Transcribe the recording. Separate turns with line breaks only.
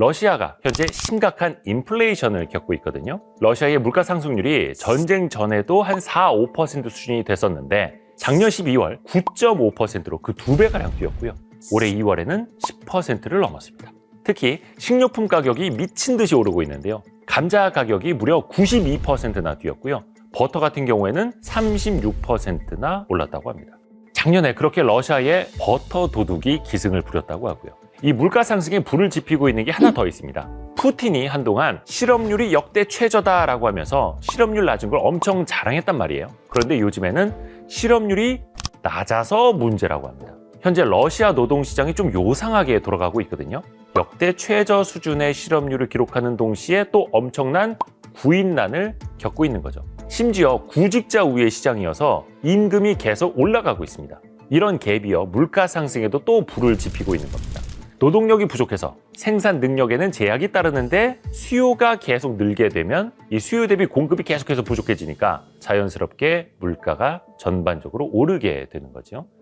러시아가 현재 심각한 인플레이션을 겪고 있거든요. 러시아의 물가 상승률이 전쟁 전에도 한 4, 5% 수준이 됐었는데 작년 12월 9.5%로 그 두 배가량 뛰었고요. 올해 2월에는 10%를 넘었습니다. 특히 식료품 가격이 미친 듯이 오르고 있는데요. 감자 가격이 무려 92%나 뛰었고요. 버터 같은 경우에는 36%나 올랐다고 합니다. 작년에 그렇게 러시아의 버터 도둑이 기승을 부렸다고 하고요. 이 물가 상승에 불을 지피고 있는 게 하나 더 있습니다. 푸틴이 한동안 실업률이 역대 최저다라고 하면서 실업률 낮은 걸 엄청 자랑했단 말이에요. 그런데 요즘에는 실업률이 낮아서 문제라고 합니다. 현재 러시아 노동 시장이 좀 요상하게 돌아가고 있거든요. 역대 최저 수준의 실업률을 기록하는 동시에 또 엄청난 구인난을 겪고 있는 거죠. 심지어 구직자 우의 시장이어서 임금이 계속 올라가고 있습니다. 이런 갭이요 물가 상승에도 또 불을 지피고 있는 겁니다. 노동력이 부족해서 생산 능력에는 제약이 따르는데 수요가 계속 늘게 되면 이 수요 대비 공급이 계속해서 부족해지니까 자연스럽게 물가가 전반적으로 오르게 되는 거죠.